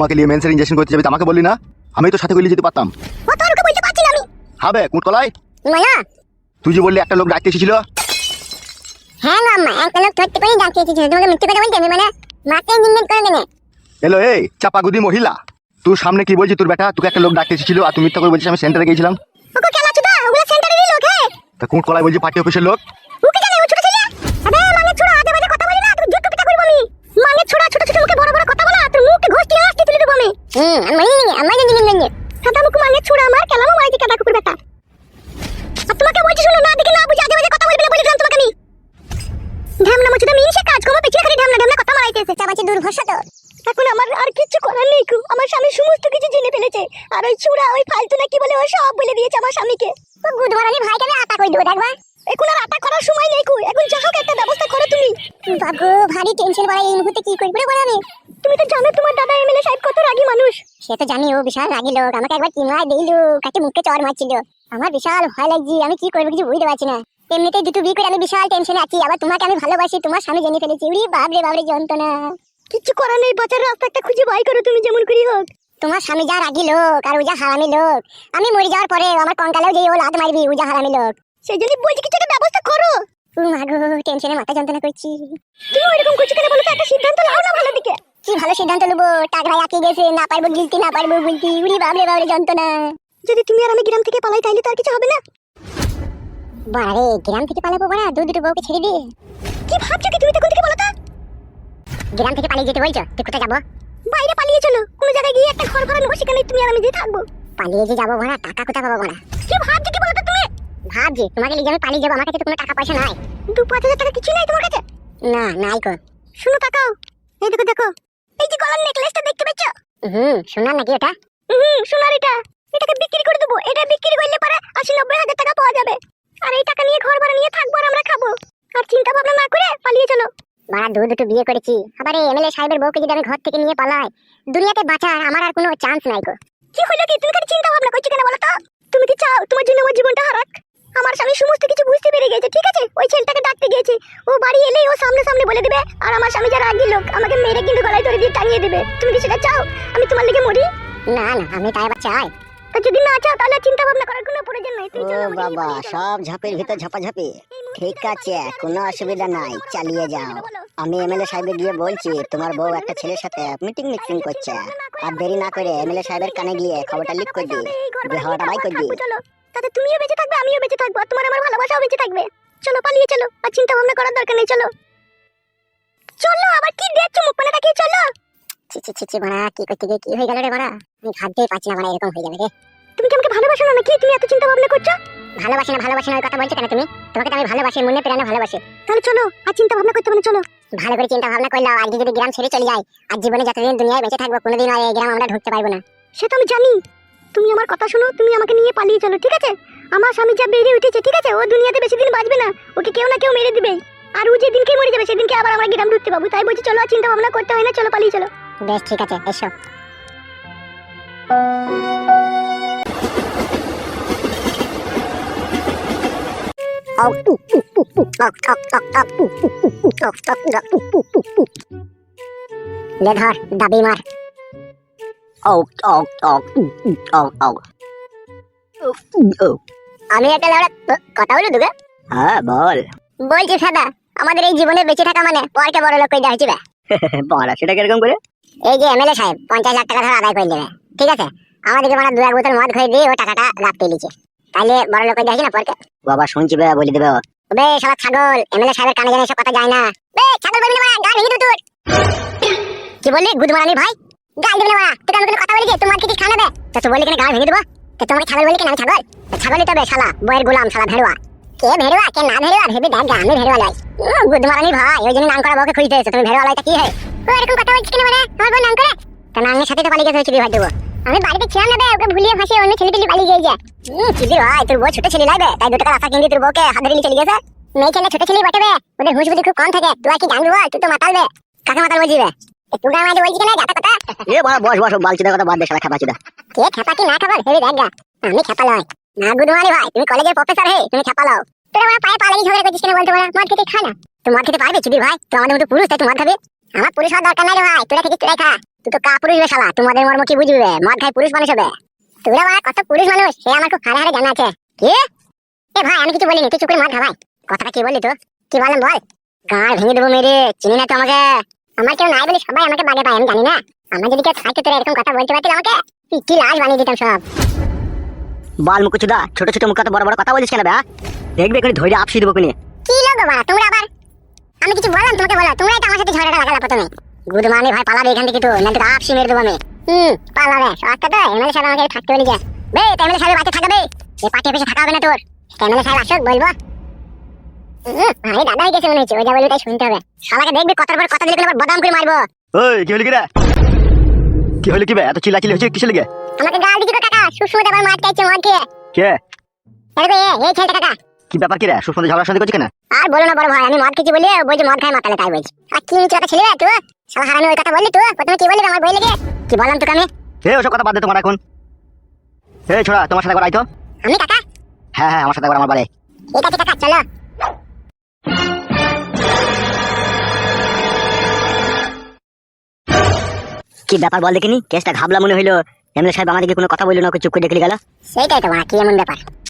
বৌমাকে নিয়ে মেন্সের ইঞ্জেকশন করতে যাবি আমাকে বললি না? আমি তো সাথে করে যেতে পারতাম। হবে কুটকলাই মায়া। তুই যে বললি একটা লোক ডাকতে এসেছিল। হ্যাঁ গো আম্মা একটা লোক ধরতে পারি ডাকতে এসেছিল। তোমাকে মিথ্যে কথা বলতে আমি মানে মাকে ইঞ্জিনিয়ার করে দেনে। এলো এই চাপাগুদি মহিলা। তুই সামনে কি বলছিস তোর বেটা? তোকে একটা লোক ডাকতে এসেছিল আর তুই মিথ্যা করে বলছিস আমি সেন্টারে গিয়েছিলাম। ওকে কেন আছো দা ওগুলো সেন্টারেরই লোক হে তা কুটকলাই বলছি পার্টি অফিসের লোক। ওকে এখন আমার আর কিছু করার নেই কু আমার স্বামী সমস্ত কিছু জেনে ফেলেছে। আর ওই চূড়া ওই ফালতু বলে ও সব বলে দিয়েছে আমার স্বামীকে। ও গুদমারানি ভাইকে আমি আটা কই দেবো দেখবা? এখন আর আটা করার সময় নেই কু এখন যা হোক একটা ব্যবস্থা করো তুমি। বাবু ভারী টেনশন এই মুহূর্তে কি করব বলো আমি? তুমি তো জানো তোমার দাদা এমএলএ সাহেব কত রাগী মানুষ। সে তো জানি ও বিশাল রাগী লোক। আমাকে একবার চিনওয়াই দিল। কাছে মুখে চর মারছিল। আমার বিশাল ভয় লাগছে আমি কি করব কিছু বুঝতে পারছি না। এমনিতেই দুটো বিয়ে করে আমি বিশাল টেনশনে আছি। আবার তোমাকে আমি ভালোবাসি তোমার স্বামী জেনে ফেলেছি। উড়ি বাবরে বাবরে যন্ত্রণা। কিছু করার নেই বাঁচার রাস্তা একটা খুঁজে বাই করো তুমি যেমন করি হোক। তোমার স্বামী যা রাগী লোক আর ও যা হারামি লোক আমি মরে যাওয়ার পরে আমার কঙ্কালেও যে ও লাদ মারবি যা হারামি লোক। সেই জন্য বলছি কিছু একটা ব্যবস্থা করো। ও মাগো টেনশনে মাথা যন্ত্রণা করছি। তুমি ওইরকম করছ কেন বলো তো? একটা সিদ্ধান্ত নাও না ভালো দিকে। কি ভালো সিদ্ধান্ত নেব টাকরা আঁকে গেছে না পারব গিলতি না পারব বলতি উড়ি বাবরে বাবরে যন্ত্রণা। যদি তুমি আর আমি গ্রাম থেকে পালাই তাইলে তো আর কিছু হবে না। বাড়ে গ্রাম থেকে পালাবো বাড়া দু দুটো বউকে ছেড়ে দিয়ে কি ভাবছ কি তুমি তখন থেকে বলো তো? গ্রাম থেকে পালিয়ে যেতে বলছো? তুই কোথায় যাব? বাইরে পালিয়ে চলো। কোনো জায়গায় গিয়ে একটা ঘর ভাড়া নেব সেখানে তুমি আর আমি যে থাকব। পালিয়ে যে যাব ভাড়া টাকা কোথায় পাবো ভাড়া? কি ভাবছ কি বলো তো তুমি? ভাবছি তোমাকে লিখে আমি পালিয়ে যাব আমার কাছে তো কোনো টাকা পয়সা নাই। দু পাঁচ হাজার টাকা কিছু নাই তোমার কাছে? না নাই কো। শুনো তাকাও এই দেখো দেখো এই যে গলার নেকলেসটা দেখতে পেয়েছ হুম সোনার নাকি ওটা হুম সোনার এটা। এটাকে বিক্রি করে দেবো। এটা বিক্রি করলে পরে আশি নব্বই হাজার টাকা পাওয়া যাবে। আর এই টাকা নিয়ে ঘর ভাড়া নিয়ে থাকব আর আমরা খাব। আর চিন্তা ভাবনা না করে পালিয়ে চলো। বাড়া দু দুটো বিয়ে করেছি। আবার এই এমএলএ সাহেবের বউকে যদি আমি ঘর থেকে নিয়ে পালাই দুনিয়াতে বাঁচার আমার আর কোনো চান্স নাই গো। কি হলো কি? তুমি খালি চিন্তা ভাবনা করছ কেন বলো তো? তুমি কি চাও তোমার জন্য আমার জীবনটা হারাক? আমার স্বামী সমস্ত কিছু বুঝতে পেরে গেছে ঠিক আছে? ওই ছেলেটাকে ডাকতে গিয়েছি। ও বাড়ি এলেই ও সামনে সামনে বলে দিবে আর আমার স্বামী যারা আগি লোক আমাকে মেরে কিন্তু গলায় ধরে দিয়ে টাঙিয়ে দিবে। তুমি কি সেটা চাও? আমি তোমার লেগে মরি? না না আমি তাই আবার চাই। তা যদি না চাও তাহলে চিন্তা ভাবনা করার কোনো প্রয়োজন নাই। তুই চলো বাবা সব ঝাপের ভিতর ঝাপাঝাপি। ঠিক আছে কোনো অসুবিধা নাই চালিয়ে যাও। আমি এমএলএ সাহেবের গিয়ে বলছি তোমার বউ একটা ছেলের সাথে মিটিং মিটিং করছে। আর দেরি না করে এমএলএ সাহেবের কানে গিয়ে খবরটা লিক করে দিই। বিয়ে হওয়াটা বাই করে দিই। চলো। তাতে তুমিও বেঁচে থাকবে আমিও বেঁচে থাকব আর তোমার আমার ভালোবাসাও বেঁচে থাকবে। চলো পালিয়ে চলো আর চিন্তা ভাবনা করার দরকার নেই চলো। চলো আবার কি দেখছ মুখ পানে তাকিয়ে চলো। ছি ছি ছি ছি বাড়া কি করতে গিয়ে কি হয়ে গেল রে বাড়া আমি ভাবতেই পারছি না বাড়া এরকম হয়ে যাবে রে। তুমি কি আমাকে ভালোবাসো না নাকি? তুমি এত চিন্তা ভাবনা করছ? ভালোবাসি না ভালোবাসি না কথা বলছো কেন তুমি? তোমাকে তো আমি ভালোবাসি মনে প্রাণে ভালোবাসি। তাহলে চলো আর চিন্তা ভাবনা করতে হবে না চলো। ভালো করে চিন্তা ভাবনা করলাম আজকে যদি গ্রাম ছেড়ে চলে যাই আর জীবনে যতদিন দুনিয়ায় বেঁচে থাকব কোনোদিন আর এই গ্রাম আমরা ঢুকতে পারব না। সে তো আমি জানি। তুমি আমার কথা শোনো তুমি আমাকে নিয়ে পালিয়ে চলো ঠিক আছে? আমার স্বামী যা বেড়ে উঠেছে ঠিক আছে? ও দুনিয়াতে বেশি দিন বাঁচবে না। ওকে কেউ না কেউ মেরে দিবে। আর ও যেদিনকে মরে যাবে সেদিনকে আবার আমরা গ্রাম ঢুকতে পাবো তাই বলছি চলো আর চিন্তা ভাবনা করতে হয় না চলো পালিয়ে চলো। বেশ ঠিক আছে এসো। লে ধর দাবি মার। আমি একটা কথা বলে দুগে হ্যাঁ বল। বলছি সাদা আমাদের এই জীবনে বেঁচে থাকা মানে পরকে বড় লোক করে দেওয়া বড়া সেটা কীরকম করে? এই যে এমএলএ সাহেব পঞ্চাশ লাখ টাকা ধরে আদায় করে দেবে। ঠিক আছে? আমাদেরকে মানে দু এক বোতল মদ খেয়ে দিয়ে ও টাকাটা রাখতে লিছে তাহলে বড় লোক দেখি না পরকে? বাবা শুনছি বে বলে দেবে বে সবার ছাগল এমএলএ সাহেবের কানে জানে এসব কথা যায় না। বে ছাগল বলবি না গা ভেঙে দেবো তোর কি বললি? গুদমারানির ভাই। গাল দেবে না আমি কোনো কথা বলি কি তোমার কি খানা দে তো তুই বললি কেন গা ভেঙে দেবো? তো তোমাকে ছাগল বলি কেন আমি ছাগল? ছাগলই তো বে শালা বইয়ের গোলাম শালা ভেড়ুয়া। কে ভেড়ুয়া কে না ভেড়ুয়া ভেবে দেখ গা আমি ভেড়ুয়া লাই। গুদমারানির ভাই। ওই জন্য নাম করা বউকে খুঁজতে এসেছ। তুমি ভেড়ুয়া লাইটা কি হয় ও এরকম কথা বলছিস কেন মানে আমার বউ নাম করে? তা নামের সাথে তো পালিয়ে গেছে চুরি ভাই দেবো আমি বাড়িতে ছিলাম না বে ওকে ভুলিয়ে ফাঁসিয়ে অন্য ছেলে টেলে পালিয়ে গিয়েছে হুম চিবি ভাই তোর বউ ছোট ছেলে লাগবে তাই দু টাকা রাস্তা কিনবি তোর বউকে হাত ধরে নিয়ে চলে গেছে মেয়ে ছেলে ছোট ছেলে বটে বে ওদের হুঁশ বুদ্ধি খুব কম থাকে। তুই আর কি জানবি বল তুই তো মাতাল বে। কাকে মাতাল বলছি বে। তুই গায়ে মাঝে বলছি কেন যাতা কথা। এ বাবা বস বস বালচিদের কথা বাদ দে শালা খাপাচুদা। কে খেপা কি না খাবার হেবি দেখ গা। আমি খেপা লয় না গুদমানি ভাই তুমি কলেজের প্রফেসর হে তুমি খেপা লও তোরা আমার পায়ে পালাগি ঝগড়া করছিস কেন বলতে পারা মদ খেতে খা না। তুই মদ খেতে পারবি চিবি ভাই? তুই আমাদের মতো পুরুষ তাই তুই মদ খাবি? আমার পুরুষ হওয়ার দরকার নাই রে ভাই তোরা থেকে তোরাই খা। তুই তো কা পুরুষ বে শালা তোমাদের মর্ম কি বুঝবে? মদ খাই পুরুষ মানুষ হবে। তোরা বাবা কত পুরুষ মানুষ সে আমার খুব হারে হারে জানা আছে। কি? এ ভাই আমি কিছু বলিনি তুই চুপ করে মদ খা ভাই কথাটা কি বললি তো কি বললাম বল? গাঁড় ভেঙে দেবো মেরে চিনি না তো আমাকে। আমার কেউ নাই বলে সবাই আমাকে বাগে পায় আমি জানি না। আমার যদি কেউ থাকতো তোরা এরকম কথা বলতে পারতিল আমাকে? পিটি লাশ বানিয়ে দিতাম সব। বল মুকুচুদা ছোট ছোট মুখে বড় বড় কথা বলিস কেন বে? দেখবে এখানে ধৈর্য আপসি দেবো কিনে কি লোক বাবা তোমরা আবার আমি কিছু বললাম তোমাকে বলো তোমরাই তো আমার সাথে ঝগড়াটা লাগালা প্রথমে। গুড মানে ভাই পালাবে এখান থেকে তো না তো আপসি মেরে দেবো আমি। হুম। পালাবে সস্তা তো এমএলএ সাহেব আমাকে থাকতে বলেছে। বে এমএলএ সাহেব বাড়িতে থাকবে। এই পার্টি অফিসে থাকা হবে না তোর। এমএলএ সাহেব আসুক বলব। আরে দাদা হয়ে গেছে মনে হচ্ছে ওই যা বলবে তাই শুনতে হবে। শালাকে দেখবি কথার পর কথা দিলে আবার বদাম করে মারবো। ওই কি হলো কি রে? কি হলো কি বে এত চিল্লাচিল্লি হচ্ছে কিসের লেগে? আমাকে গাল দিচ্ছি তো কাকা সুসমত আবার মার চাইছে খেয়ে। কে? এরকম এ এই ছেলেটা কাকা। কি ব্যাপার কি রে? সুস্মত ঝগড়া শান্তি করছে কেন? আর বলো না বড় ভাই আমি মদ খেয়েছি বলি বলছে মদ খাই মাতালে তাই বলছি। আর কি নিচে কথা ছেলে রে তুই? শালা হারামি ওই কথা বললি তুই? প্রথমে কি বললি আমার বই লেগে? কি বললাম তোকে আমি? এ ওসব কথা বাদ দে তোমার এখন। এই ছোড়া তোমার সাথে একবার আইতো আমি কাকা? হ্যাঁ হ্যাঁ আমার সাথে একবার আমার বাড়ি। ঠিক আছে কাকা চলো। কি ব্যাপার বল দেখিনি? কেসটা ঘাবলা মনে হইল। এমএলএ সাহেব আমাদেরকে কোনো কথা বলল না ওকে চুপ করে দেখলে গেল। সেইটাই তো কি এমন ব্যাপার?